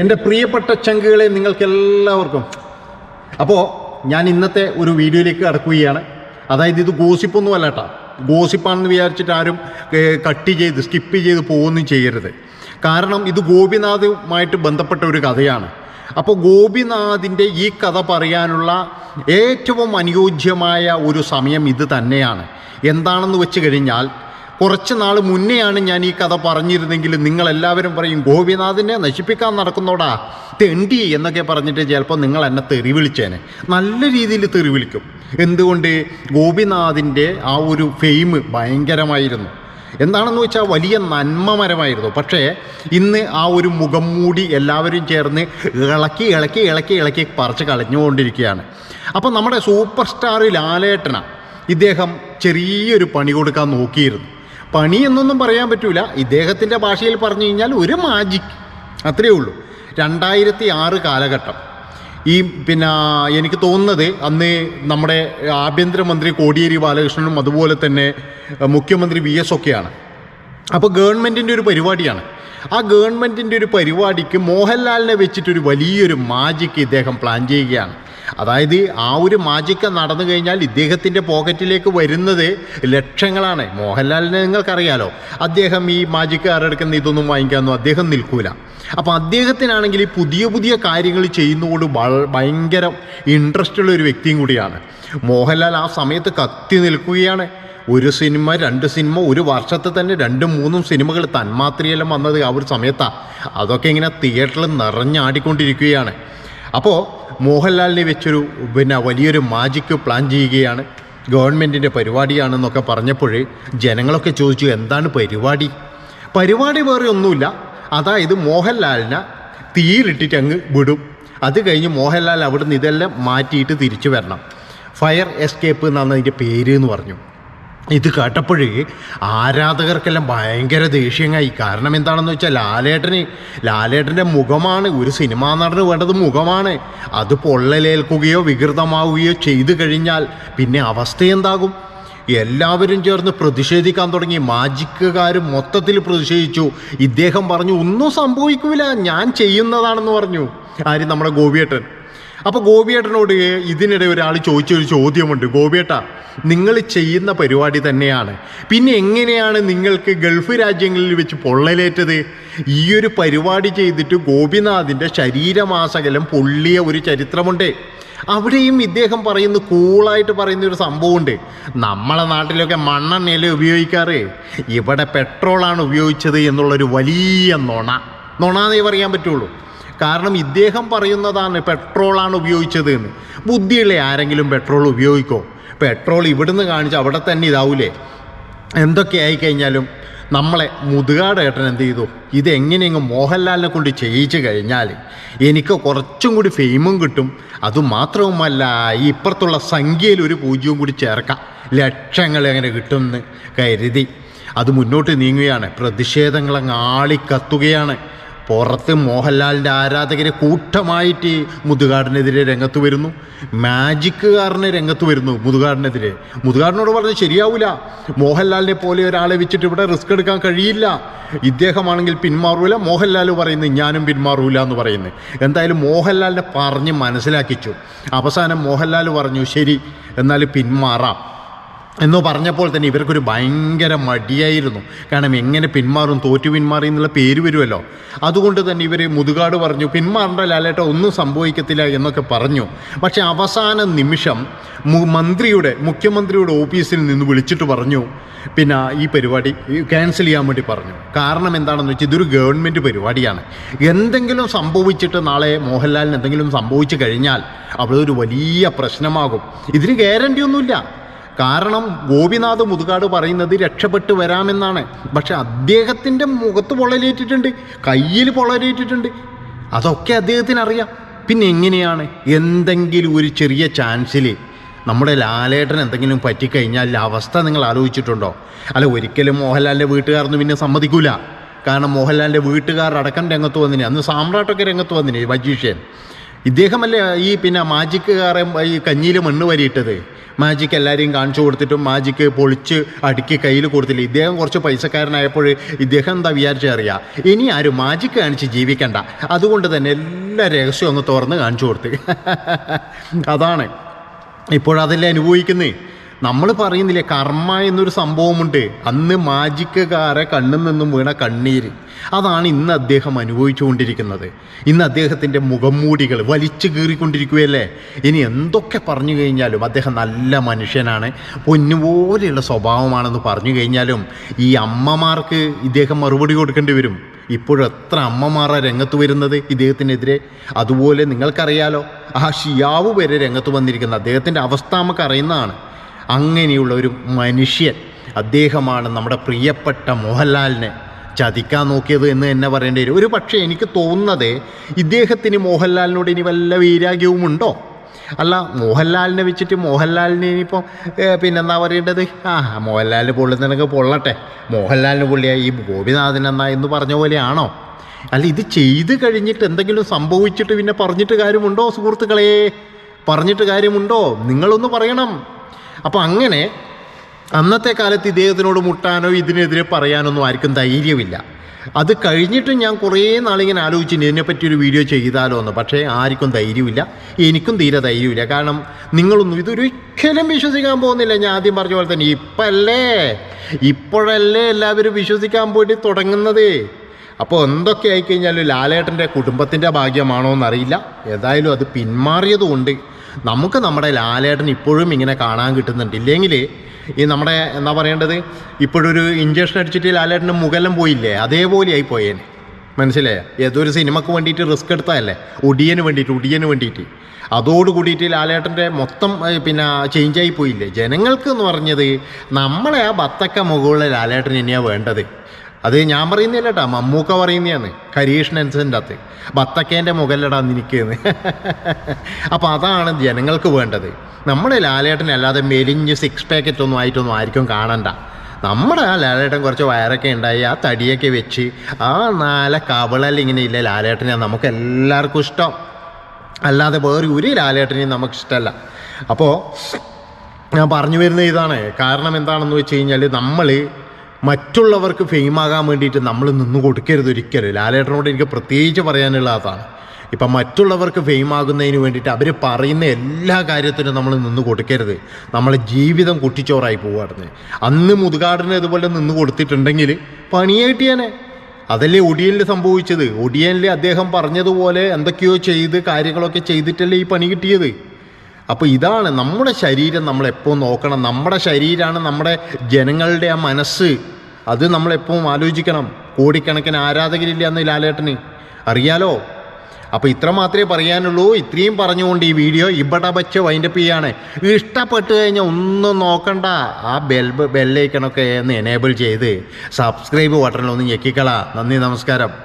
എന്റെ പ്രിയപ്പെട്ട ചങ്കുകളെ നിങ്ങൾക്കെല്ലാവർക്കും. അപ്പോൾ ഞാൻ ഇന്നത്തെ ഒരു വീഡിയോയിലേക്ക് കടക്കുകയാണ്. അതായത് ഇത് ഗോസിപ്പൊന്നും അല്ല കേട്ടോ ഗോസിപ്പാണെന്ന് വിചാരിച്ചിട്ട് ആരും കട്ട് ചെയ്ത് സ്കിപ്പ് ചെയ്ത് പോകുകയൊന്നും ചെയ്യരുത്. കാരണം ഇത് ഗോപിനാഥുമായിട്ട് ബന്ധപ്പെട്ട ഒരു കഥയാണ്. അപ്പോൾ ഗോപിനാഥിന്റെ ഈ കഥ പറയാനുള്ള ഏറ്റവും അനുയോജ്യമായ ഒരു സമയം ഇത് തന്നെയാണ്. എന്താണെന്ന് വെച്ച് കഴിഞ്ഞാൽ കുറച്ച് നാൾ മുന്നെയാണ് ഞാൻ ഈ കഥ പറഞ്ഞിരുന്നെങ്കിൽ നിങ്ങളെല്ലാവരും പറയും ഗോപിനാഥിനെ നശിപ്പിക്കാൻ നടക്കുന്നോടാ തെണ്ടി എന്നൊക്കെ പറഞ്ഞിട്ട് ചിലപ്പോൾ നിങ്ങൾ എന്നെ തെറി വിളിച്ചേനെ നല്ല രീതിയിൽ തെറി വിളിക്കും എന്തുകൊണ്ട്? ഗോപിനാഥിന്റെ ആ ഒരു ഫെയിം ഭയങ്കരമായിരുന്നു. എന്താണെന്ന് വെച്ചാൽ വലിയ നന്മമരമായിരുന്നു. പക്ഷേ ഇന്ന് ആ ഒരു മുഖം മൂടി എല്ലാവരും ചേർന്ന് ഇളക്കി ഇളക്കി ഇളക്കി ഇളക്കി പറിച്ച് കളഞ്ഞുകൊണ്ടിരിക്കുകയാണ്. അപ്പം നമ്മുടെ സൂപ്പർ സ്റ്റാർ ലാലേട്ടന ഇദ്ദേഹം ചെറിയൊരു പണി കൊടുക്കാൻ നോക്കിയിരുന്നു. പണി എന്നൊന്നും പറയാൻ പറ്റൂല. ഇദ്ദേഹത്തിന്റെ ഭാഷയിൽ പറഞ്ഞു കഴിഞ്ഞാൽ ഒരു മാജിക് അത്രയേ ഉള്ളൂ. രണ്ടായിരത്തി ആറ് കാലഘട്ടം. ഈ പിന്നെ എനിക്ക് തോന്നുന്നത് അന്ന് നമ്മുടെ ആഭ്യന്തരമന്ത്രി കോടിയേരി ബാലകൃഷ്ണനും അതുപോലെ തന്നെ മുഖ്യമന്ത്രി വി എസ് ഒക്കെയാണ്. അപ്പോൾ ഗവൺമെന്റിന്റെ ഒരു പരിപാടിയാണ്. ആ ഗവൺമെന്റിന്റെ ഒരു പരിപാടിക്ക് മോഹൻലാലിനെ വെച്ചിട്ടൊരു വലിയൊരു മാജിക്ക് ഇദ്ദേഹം പ്ലാൻ ചെയ്യുകയാണ്. അതായത് ആ ഒരു മാജിക്ക നടന്നു കഴിഞ്ഞാൽ ഇദ്ദേഹത്തിന്റെ പോക്കറ്റിലേക്ക് വരുന്നത് ലക്ഷങ്ങളാണ്. മോഹൻലാലിനെ നിങ്ങൾക്കറിയാലോ അദ്ദേഹം ഈ മാജിക്കാരെടുക്കുന്ന ഇതൊന്നും വാങ്ങിക്കാമെന്നും അദ്ദേഹം നിൽക്കൂല. അപ്പോൾ അദ്ദേഹത്തിനാണെങ്കിൽ ഈ പുതിയ പുതിയ കാര്യങ്ങൾ ചെയ്യുന്നതുകൊണ്ട് വ ഭയങ്കര ഇൻട്രസ്റ്റ് ഉള്ള ഒരു വ്യക്തിയും കൂടിയാണ്. മോഹൻലാൽ ആ സമയത്ത് കത്തി നിൽക്കുകയാണ്. ഒരു സിനിമ രണ്ട് സിനിമ ഒരു വർഷത്തെ തന്നെ രണ്ടും മൂന്നും സിനിമകൾ തന്മാത്രയെല്ലാം വന്നത് ആ ഒരു സമയത്താണ് അതൊക്കെ ഇങ്ങനെ തിയേറ്ററിൽ നിറഞ്ഞാടിക്കൊണ്ടിരിക്കുകയാണ്. അപ്പോൾ മോഹൻലാലിനെ വെച്ചൊരു പിന്നെ വലിയൊരു മാജിക്ക് പ്ലാൻ ചെയ്യുകയാണ്. ഗവൺമെന്റിന്റെ പരിപാടിയാണെന്നൊക്കെ പറഞ്ഞപ്പോഴേ ജനങ്ങളൊക്കെ ചോദിച്ചു എന്താണ് പരിപാടി? പരിപാടി വേറെ ഒന്നുമില്ല. അതായത് മോഹൻലാലിനെ തീയിലിട്ടിട്ട് അങ്ങ് വിടും. അത് കഴിഞ്ഞ് മോഹൻലാൽ അവിടുന്ന് ഇതെല്ലാം മാറ്റിയിട്ട് തിരിച്ചു വരണം. ഫയർ എസ്കേപ്പ് എന്നാണ് അതിന്റെ പേര് എന്ന് പറഞ്ഞു. ഇത് കേട്ടപ്പോഴേ ആരാധകർക്കെല്ലാം ഭയങ്കര ദേഷ്യങ്ങായി. കാരണം എന്താണെന്ന് വെച്ചാൽ ലാലേട്ടന് ലാലേട്ടന്റെ മുഖമാണ് ഒരു സിനിമാ നടന് വേണ്ടത് മുഖമാണ്. അത് പൊള്ളലേൽക്കുകയോ വികൃതമാവുകയോ ചെയ്തു കഴിഞ്ഞാൽ പിന്നെ അവസ്ഥ എന്താകും? എല്ലാവരും ചേർന്ന് പ്രതിഷേധിക്കാൻ തുടങ്ങി. മാജിക്കുകാർ മൊത്തത്തിൽ പ്രതിഷേധിച്ചു. ഇദ്ദേഹം പറഞ്ഞു ഒന്നും സംഭവിക്കൂല. ഞാൻ ചെയ്യുന്നതാണെന്ന് പറഞ്ഞു. ആര്? നമ്മുടെ ഗോപിയേട്ടൻ. അപ്പോൾ ഗോപിയേട്ടനോട് ഇതിനിടെ ഒരാൾ ചോദിച്ച ഒരു ചോദ്യമുണ്ട്. ഗോപിയേട്ട നിങ്ങൾ ചെയ്യുന്ന പരിപാടി തന്നെയാണ്. പിന്നെ എങ്ങനെയാണ് നിങ്ങൾക്ക് ഗൾഫ് രാജ്യങ്ങളിൽ വെച്ച് പൊള്ളലേറ്റത്? ഈ ഒരു പരിപാടി ചെയ്തിട്ട് ഗോപിനാഥിന്റെ ശരീരമാസകലം പൊള്ളിയ ഒരു ചരിത്രമുണ്ട്. അവിടെയും ഇദ്ദേഹം പറയുന്ന കൂളായിട്ട് പറയുന്ന ഒരു സംഭവമുണ്ട്. നമ്മളെ നാട്ടിലൊക്കെ മണ്ണെണ്ണയല്ലേ ഉപയോഗിക്കാറ്? ഇവിടെ പെട്രോളാണ് ഉപയോഗിച്ചത് എന്നുള്ളൊരു വലിയ നുണ. നുണ പറയാൻ പറ്റുള്ളൂ. കാരണം ഇദ്ദേഹം പറയുന്നതാണ് പെട്രോളാണ് ഉപയോഗിച്ചത് എന്ന് ബുദ്ധിയുള്ള ആരെങ്കിലും പെട്രോൾ ഉപയോഗിക്കോ? പെട്രോൾ ഇവിടുന്ന് കാണിച്ച് അവിടെ തന്നെ ഇതാവൂലേ? എന്തൊക്കെ ആയിക്കഴിഞ്ഞാലും നമ്മളെ മുതുകാട് ഏട്ടൻ എന്ത് ചെയ്തു? ഇതെങ്ങനെയെങ്കിലും മോഹൻലാലിനെ കൊണ്ട് ചെയ്യിച്ചു കഴിഞ്ഞാൽ എനിക്ക് കുറച്ചും കൂടി ഫെയിമും കിട്ടും. അതുമാത്രവുമല്ല ഈ ഇപ്പുറത്തുള്ള സംഖ്യയിൽ ഒരു പൂജ്യവും കൂടി ചേർക്കാം. ലക്ഷങ്ങൾ എങ്ങനെ കിട്ടുമെന്ന് കരുതി. അത് മുന്നോട്ട് നീങ്ങുകയാണ്. പ്രതിഷേധങ്ങളങ്ങ് ആളിക്കത്തുകയാണ്. പുറത്ത് മോഹൻലാലിന്റെ ആരാധകരെ കൂട്ടമായിട്ട് മുതുകാടിനെതിരെ രംഗത്ത് വരുന്നു. മാജിക്കുകാരനെ രംഗത്ത് വരുന്നു മുതുകാടിനെതിരെ. മുതുകാടിനോട് പറഞ്ഞ് ശരിയാവില്ല മോഹൻലാലിനെ പോലെ ഒരാളെ വെച്ചിട്ട് ഇവിടെ റിസ്ക് എടുക്കാൻ കഴിയില്ല. ഇദ്ദേഹമാണെങ്കിൽ പിന്മാറൂല. മോഹൻലാൽ പറയുന്നു ഞാനും പിന്മാറൂല എന്ന് പറയുന്നു. എന്തായാലും മോഹൻലാലിനെ പറഞ്ഞ് മനസ്സിലാക്കിച്ചു. അവസാനം മോഹൻലാൽ പറഞ്ഞു ശരി എന്നാൽ പിന്മാറാം. എന്ന് പറഞ്ഞപ്പോൾ തന്നെ ഇവർക്കൊരു ഭയങ്കര മടിയായിരുന്നു. കാരണം എങ്ങനെ പിന്മാറും തോറ്റു പിന്മാറി എന്നുള്ള പേര് വരുമല്ലോ. അതുകൊണ്ട് തന്നെ ഇവർ മുതുകാട് പറഞ്ഞു പിന്മാറേണ്ട ലാലേട്ട ഒന്നും സംഭവിക്കത്തില്ല എന്നൊക്കെ പറഞ്ഞു. പക്ഷേ അവസാന നിമിഷം മന്ത്രിയുടെ മുഖ്യമന്ത്രിയുടെ ഓഫീസിൽ നിന്ന് വിളിച്ചിട്ട് പറഞ്ഞു. പിന്നെ ഈ പരിപാടി ക്യാൻസൽ ചെയ്യാൻ വേണ്ടി പറഞ്ഞു. കാരണം എന്താണെന്ന് വെച്ചാൽ ഇതൊരു ഗവൺമെന്റ് പരിപാടിയാണ്. എന്തെങ്കിലും സംഭവിച്ചിട്ട് നാളെ മോഹൻലാലിന് എന്തെങ്കിലും സംഭവിച്ചു കഴിഞ്ഞാൽ അവിടെ ഒരു വലിയ പ്രശ്നമാകും. ഇതിന് ഗ്യാരണ്ടി ഒന്നുമില്ല. കാരണം ഗോപിനാഥ് മുതുകാട് പറയുന്നത് രക്ഷപ്പെട്ട് വരാമെന്നാണ്. പക്ഷെ അദ്ദേഹത്തിന്റെ മുഖത്ത് പൊള്ളലേറ്റിട്ടുണ്ട് കയ്യിൽ പൊള്ളലേറ്റിട്ടുണ്ട്. അതൊക്കെ അദ്ദേഹത്തിന് അറിയാം പിന്നെ എങ്ങനെയാണ്? എന്തെങ്കിലും ഒരു ചെറിയ ചാൻസിൽ നമ്മുടെ ലാലേട്ടൻ എന്തെങ്കിലും പറ്റിക്കഴിഞ്ഞാൽ അവസ്ഥ നിങ്ങൾ ആലോചിച്ചിട്ടുണ്ടോ? അല്ല ഒരിക്കലും മോഹൻലാലിന്റെ വീട്ടുകാരൊന്നും പിന്നെ സമ്മതിക്കൂല. കാരണം മോഹൻലാലിന്റെ വീട്ടുകാർ അടക്കം രംഗത്ത് വന്നിനെ അന്ന് സാമ്രാട്ടൊക്കെ രംഗത്ത് വന്നിനെ മജീഷ്യൻ ഇദ്ദേഹമല്ലേ ഈ പിന്നെ മാജിക്കുകാരൻ ഈ കഞ്ഞിയിൽ മണ്ണ് വരിയിട്ടത്? മാജിക്ക് എല്ലാവരെയും കാണിച്ചു കൊടുത്തിട്ടും മാജിക്ക് പൊളിച്ച് അടുക്കി കയ്യിൽ കൊടുത്തില്ല? ഇദ്ദേഹം കുറച്ച് പൈസക്കാരനായപ്പോൾ ഇദ്ദേഹം എന്താ വിചാരിച്ചറിയാം ഇനി ആരും മാജിക്ക് കാണിച്ച് ജീവിക്കണ്ട. അതുകൊണ്ട് തന്നെ എല്ലാ രഹസ്യവും അങ്ങ് തുറന്ന് കാണിച്ചു കൊടുത്ത്. അതാണ്. ഇപ്പോഴതല്ലേ അനുഭവിക്കുന്നേ? നമ്മൾ പറയുന്നില്ലേ കർമ്മ എന്നൊരു സംഭവമുണ്ട്. അന്ന് മാജിക്കുകാരെ കണ്ണിൽ നിന്നും വീണ കണ്ണീര്. അതാണ് ഇന്ന് അദ്ദേഹം അനുഭവിച്ചുകൊണ്ടിരിക്കുന്നത്. ഇന്ന് അദ്ദേഹത്തിന്റെ മുഖംമൂടികൾ വലിച്ചു കീറിക്കൊണ്ടിരിക്കുകയല്ലേ? ഇനി എന്തൊക്കെ പറഞ്ഞു കഴിഞ്ഞാലും അദ്ദേഹം നല്ല മനുഷ്യനാണ്. പൊന്നുപോലെയുള്ള സ്വഭാവമാണെന്ന് പറഞ്ഞു കഴിഞ്ഞാലും ഈ അമ്മമാർക്ക് ഇദ്ദേഹം മറുപടി കൊടുക്കേണ്ടി വരും. ഇപ്പോഴെത്ര അമ്മമാരാണ് അമ്മമാരാ രംഗത്ത് വരുന്നത് ഇദ്ദേഹത്തിനെതിരെ? അതുപോലെ നിങ്ങൾക്കറിയാലോ ആ ഷിയാവ് വരെ രംഗത്ത് വന്നിരിക്കുന്നത് അദ്ദേഹത്തിന്റെ അവസ്ഥ നമുക്ക് അറിയുന്നതാണ്. അങ്ങനെയുള്ള ഒരു മനുഷ്യൻ അദ്ദേഹമാണ് നമ്മുടെ പ്രിയപ്പെട്ട മോഹൻലാലിനെ ചതിക്കാൻ നോക്കിയത് എന്ന് തന്നെ പറയേണ്ടി വരും. ഒരു പക്ഷേ എനിക്ക് തോന്നുന്നത് ഇദ്ദേഹത്തിന് മോഹൻലാലിനോട് ഇനി വല്ല വൈരാഗ്യവും ഉണ്ടോ? അല്ല മോഹൻലാലിനെ വെച്ചിട്ട് മോഹൻലാലിനെ ഇനിയിപ്പോൾ പിന്നെന്താ പറയേണ്ടത്? ആ മോഹൻലാലിന് പൊള്ളുന്നതിനൊക്കെ പൊള്ളട്ടെ. മോഹൻലാലിന് പൊള്ളിയ ഈ ഗോപിനാഥൻ എന്നാ എന്ന് പറഞ്ഞ പോലെയാണോ? അല്ല ഇത് ചെയ്ത് കഴിഞ്ഞിട്ട് എന്തെങ്കിലും സംഭവിച്ചിട്ട് പിന്നെ പറഞ്ഞിട്ട് കാര്യമുണ്ടോ സുഹൃത്തുക്കളെ? പറഞ്ഞിട്ട് കാര്യമുണ്ടോ? നിങ്ങളൊന്ന് പറയണം. അപ്പോൾ അങ്ങനെ അന്നത്തെ കാലത്ത് ഇദ്ദേഹത്തിനോട് മുട്ടാനോ ഇതിനെതിരെ പറയാനൊന്നും ആർക്കും ധൈര്യമില്ല. അത് കഴിഞ്ഞിട്ട് ഞാൻ കുറേ നാളിങ്ങനെ ആലോചിച്ചിട്ടുണ്ട് ഇതിനെപ്പറ്റി ഒരു വീഡിയോ ചെയ്താലോ എന്ന്. പക്ഷേ ആർക്കും ധൈര്യമില്ല. എനിക്കും തീരെ ധൈര്യമില്ല. കാരണം നിങ്ങളൊന്നും ഇതൊരിക്കലും വിശ്വസിക്കാൻ പോകുന്നില്ല. ഞാൻ ആദ്യം പറഞ്ഞ പോലെ തന്നെ ഇപ്പല്ലേ ഇപ്പോഴല്ലേ എല്ലാവരും വിശ്വസിക്കാൻ പോയിട്ട് തുടങ്ങുന്നത്? അപ്പോൾ എന്തൊക്കെ ആയിക്കഴിഞ്ഞാലും ലാലേട്ടന്റെ കുടുംബത്തിന്റെ ഭാഗ്യമാണോ എന്നറിയില്ല. ഏതായാലും അത് പിന്മാറിയതുകൊണ്ട് നമുക്ക് നമ്മുടെ ലാലേട്ടൻ ഇപ്പോഴും ഇങ്ങനെ കാണാൻ കിട്ടുന്നുണ്ട്. ഇല്ലെങ്കിൽ ഈ നമ്മുടെ എന്താ പറയേണ്ടത്? ഇപ്പോഴൊരു ഇഞ്ചക്ഷൻ അടിച്ചിട്ട് ലാലേട്ടന്റെ മുഖെല്ലാം പോയില്ലേ? അതേപോലെ ആയി പോയേനെ. മനസ്സിലായോ? ഏതൊരു സിനിമക്ക് വേണ്ടിയിട്ട് റിസ്ക് എടുത്തതല്ലേ ഒടിയന് വേണ്ടിയിട്ട് ഒടിയന് വേണ്ടിയിട്ട്. അതോട് കൂടിയിട്ട് ലാലേട്ടന്റെ മൊത്തം പിന്നെ ചേഞ്ചായി പോയില്ലേ? ജനങ്ങൾക്ക് എന്ന് പറഞ്ഞത് നമ്മളെ ആ ബത്തക്ക മുകളിലെ ലാലേട്ടൻ ഇനിയാണ് വേണ്ടത്. അത് ഞാൻ പറയുന്നില്ല കേട്ടോ മമ്മൂക്ക പറയുന്നതാണ്. കരീഷ്ണൻസിന്റെ അകത്ത്. ബത്തക്കേന്റെ മുകളിലടാ നിൽക്കുന്നത് അപ്പോൾ അതാണ് ജനങ്ങൾക്ക് വേണ്ടത്. നമ്മുടെ ലാലേട്ടനെ അല്ലാതെ മെലിഞ്ഞ് സിക്സ് പാക്കറ്റ് ഒന്നും ആയിട്ടൊന്നും ആയിരിക്കും കാണണ്ട. നമ്മുടെ ആ ലാലേട്ടൻ കുറച്ച് വയറൊക്കെ ഉണ്ടായി ആ തടിയൊക്കെ വെച്ച് ആ നാല കവളല്ല ഇങ്ങനെ ഇല്ല ലാലേട്ടനെ നമുക്ക് എല്ലാവർക്കും ഇഷ്ടം. അല്ലാതെ വേറെ ഒരു ലാലേട്ടനെയും നമുക്ക് ഇഷ്ടമല്ല അപ്പോൾ ഞാൻ പറഞ്ഞു വരുന്ന ഇതാണ്. കാരണം എന്താണെന്ന് വെച്ച് കഴിഞ്ഞാൽ നമ്മൾ മറ്റുള്ളവർക്ക് ഫെയിം ആകാൻ വേണ്ടിയിട്ട് നമ്മൾ നിന്ന് കൊടുക്കരുത് ഒരിക്കലും. ലാലേട്ടനോട് എനിക്ക് പ്രത്യേകിച്ച് പറയാനുള്ളതാണ് ഇപ്പം മറ്റുള്ളവർക്ക് ഫെയിം ആകുന്നതിന് വേണ്ടിയിട്ട് അവർ പറയുന്ന എല്ലാ കാര്യത്തിനും നമ്മൾ നിന്ന് കൊടുക്കരുത്. നമ്മളെ ജീവിതം കുട്ടിച്ചോറായി പോവാറുണ്ട് അന്ന് മുതുകാടിന് ഇതുപോലെ നിന്ന് കൊടുത്തിട്ടുണ്ടെങ്കിൽ പണിയായിട്ടിയാനെ അതല്ലേ ഒടിയനിൽ സംഭവിച്ചത്? ഒടിയനിൽ അദ്ദേഹം പറഞ്ഞതുപോലെ എന്തൊക്കെയോ ചെയ്ത് കാര്യങ്ങളൊക്കെ ചെയ്തിട്ടല്ലേ ഈ പണി കിട്ടിയത്. അപ്പോൾ ഇതാണ് നമ്മുടെ ശരീരം നമ്മളെപ്പോൾ നോക്കണം. നമ്മുടെ ശരീരമാണ് നമ്മുടെ ജനങ്ങളുടെ ആ മനസ്സ്. അത് നമ്മളെപ്പോഴും ആലോചിക്കണം. കോടിക്കണക്കിന് ആരാധകരില്ല എന്ന് ലാലേട്ടന്. അറിയാലോ? അപ്പോൾ ഇത്ര മാത്രമേ പറയാനുള്ളൂ. ഇത്രയും പറഞ്ഞുകൊണ്ട് ഈ വീഡിയോ ഇവിടെ വെച്ച് വൈൻഡപ്പ് ചെയ്യാണ്. ഇഷ്ടപ്പെട്ട് കഴിഞ്ഞാൽ ഒന്നും നോക്കണ്ട. ആ ബെൽ ബെല്ലൈക്കണൊക്കെ ഒന്ന് എനേബിൾ ചെയ്ത് സബ്സ്ക്രൈബ് ബട്ടണിലൊന്ന് ഞെക്കിക്കള. നന്ദി നമസ്കാരം.